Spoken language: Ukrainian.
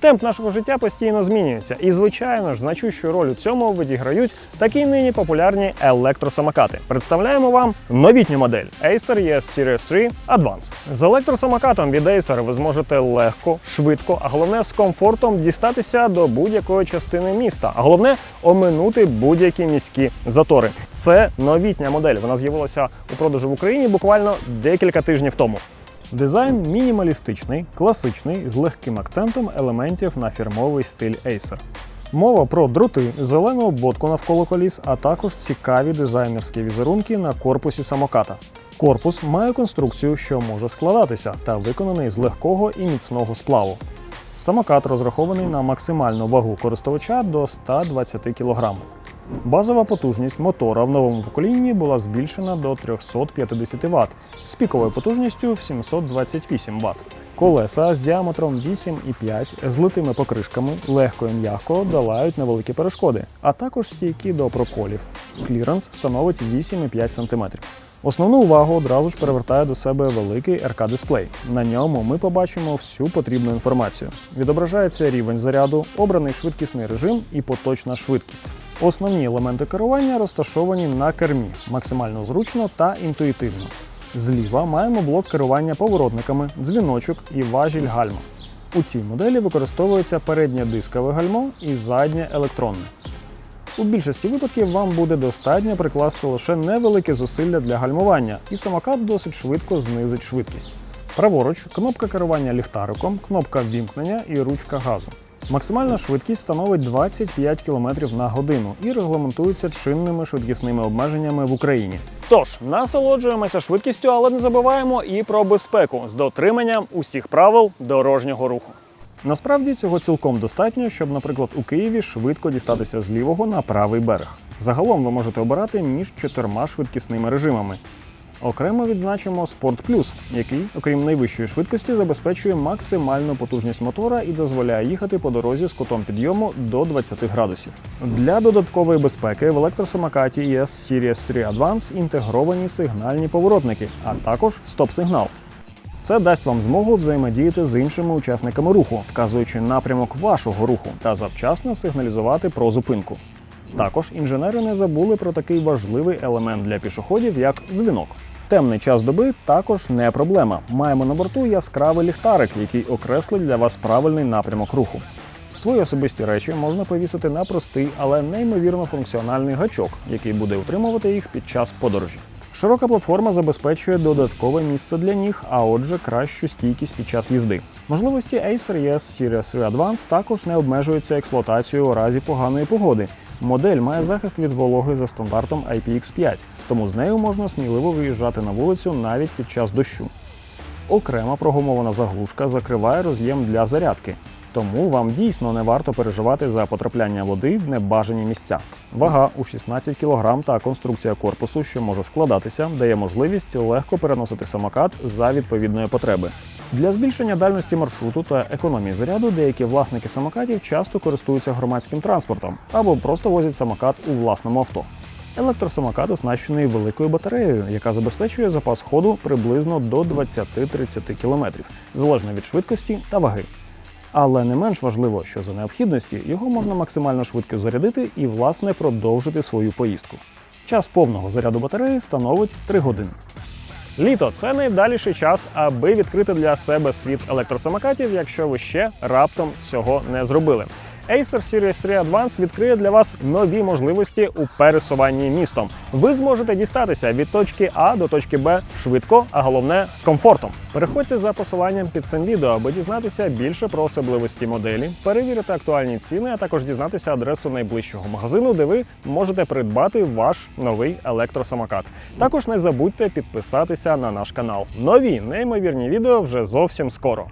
Темп нашого життя постійно змінюється, і звичайно ж, значущу роль у цьому відіграють такі нині популярні електросамокати. Представляємо вам новітню модель Acer ES Series 3 Advance. З електросамокатом від Acer ви зможете легко, швидко, а головне з комфортом дістатися до будь-якої частини міста. А головне оминути будь-які міські затори. Це новітня модель. Вона з'явилася у продажу в Україні буквально декілька тижнів тому. Дизайн мінімалістичний, класичний, з легким акцентом елементів на фірмовий стиль Acer. Мова про дроти, зелену обводку навколо коліс, а також цікаві дизайнерські візерунки на корпусі самоката. Корпус має конструкцію, що може складатися, та виконаний з легкого і міцного сплаву. Самокат розрахований на максимальну вагу користувача до 120 кг. Базова потужність мотора в новому поколінні була збільшена до 350 Вт з піковою потужністю в 728 Вт. Колеса з діаметром 8,5 з литими покришками легко і м'яко долають невеликі перешкоди, а також стійкі до проколів. Кліренс становить 8,5 см. Основну увагу одразу ж перевертає до себе великий РК-дисплей. На ньому ми побачимо всю потрібну інформацію. Відображається рівень заряду, обраний швидкісний режим і поточна швидкість. Основні елементи керування розташовані на кермі, максимально зручно та інтуїтивно. Зліва маємо блок керування поворотниками, дзвіночок і важіль гальма. У цій моделі використовується переднє дискове гальмо і заднє електронне. У більшості випадків вам буде достатньо прикласти лише невелике зусилля для гальмування, і самокат досить швидко знизить швидкість. Праворуч кнопка керування ліхтариком, кнопка ввімкнення і ручка газу. Максимальна швидкість становить 25 км на годину і регламентується чинними швидкісними обмеженнями в Україні. Тож насолоджуємося швидкістю, але не забуваємо і про безпеку з дотриманням усіх правил дорожнього руху. Насправді цього цілком достатньо, щоб, наприклад, у Києві швидко дістатися з лівого на правий берег. Загалом ви можете обирати між чотирма швидкісними режимами. Окремо відзначимо Sport Plus, який, окрім найвищої швидкості, забезпечує максимальну потужність мотора і дозволяє їхати по дорозі з кутом підйому до 20 градусів. Для додаткової безпеки в електросамокаті ES Series 3 Advance інтегровані сигнальні поворотники, а також стоп-сигнал. Це дасть вам змогу взаємодіяти з іншими учасниками руху, вказуючи напрямок вашого руху та завчасно сигналізувати про зупинку. Також інженери не забули про такий важливий елемент для пішоходів, як дзвінок. Темний час доби також не проблема. Маємо на борту яскравий ліхтарик, який окреслить для вас правильний напрямок руху. Свої особисті речі можна повісити на простий, але неймовірно функціональний гачок, який буде утримувати їх під час подорожі. Широка платформа забезпечує додаткове місце для ніг, а отже, кращу стійкість під час їзди. Можливості Acer ES Series 3 Advance також не обмежуються експлуатацією у разі поганої погоди. Модель має захист від вологи за стандартом IPX5, тому з нею можна сміливо виїжджати на вулицю навіть під час дощу. Окрема прогумована заглушка закриває роз'єм для зарядки, тому вам дійсно не варто переживати за потрапляння води в небажані місця. Вага у 16 кг та конструкція корпусу, що може складатися, дає можливість легко переносити самокат за відповідної потреби. Для збільшення дальності маршруту та економії заряду деякі власники самокатів часто користуються громадським транспортом або просто возять самокат у власному авто. Електросамокат оснащений великою батареєю, яка забезпечує запас ходу приблизно до 20-30 км, залежно від швидкості та ваги. Але не менш важливо, що за необхідності його можна максимально швидко зарядити і, власне, продовжити свою поїздку. Час повного заряду батареї становить 3 години. Літо це найвдаліший час, аби відкрити для себе світ електросамокатів, якщо ви ще раптом цього не зробили. Acer Series 3 Advance відкриє для вас нові можливості у пересуванні містом. Ви зможете дістатися від точки А до точки Б швидко, а головне з комфортом. Переходьте за посиланням під цим відео, аби дізнатися більше про особливості моделі, перевірити актуальні ціни, а також дізнатися адресу найближчого магазину, де ви можете придбати ваш новий електросамокат. Також не забудьте підписатися на наш канал. Нові неймовірні відео вже зовсім скоро.